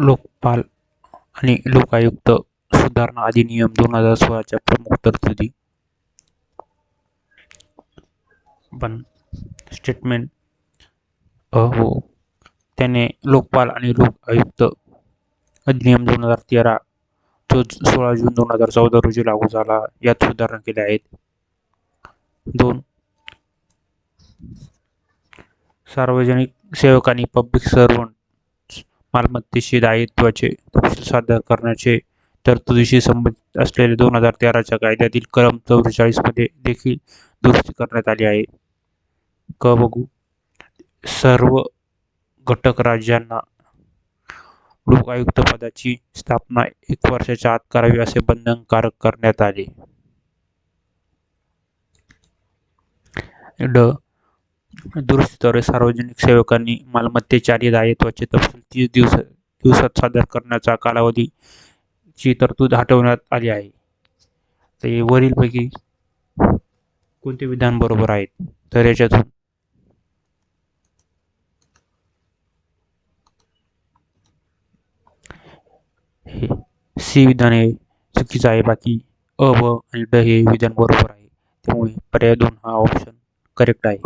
लोकपाल आणि लोकायुक्त सुधारणा अधिनियम दोन हजार सोळाच्या प्रमुख तरतुदी. पण स्टेटमेंट हो. त्याने लोकपाल आणि लोक आयुक्त अधिनियम दोन हजार तेरा जो सोळा जून दोन हजार चौदा रोजी लागू झाला. यात सुधारणा केल्या आहेत. दोन. सार्वजनिक सेवकांनी पब्लिक सर्वंट मालमत्तेशी दायित्वाचे तपशील सादर करण्याचे तरतुदीशी संबंधित असलेले दोन हजार तेराच्या कायद्यातील कलम चौवेचाळीसमध्ये देखील दुरुस्ती करण्यात आली आहे. क बघू. सर्व घटक राज्यांना लोकायुक्त पदाची स्थापना एक वर्षाच्या आत करावी असे बंधनकारक करण्यात आले. ड. दुरुस्तीद्वारे सार्वजनिक सेवकांनी मालमत्तेच्या आणि दायित्वाचे तपशील तीस दिवस दिवसात सादर करण्याचा कालावधीची तरतूद हटवण्यात आली आहे. तर हे वरीलपैकी कोणते विधान बरोबर आहेत? तर याच्यातून हे सी विधान हे चुकीचं आहे. बाकी अ ब आणि ड हे विधान बरोबर आहे. त्यामुळे पर्याय दोन हा ऑप्शन करेक्ट आहे.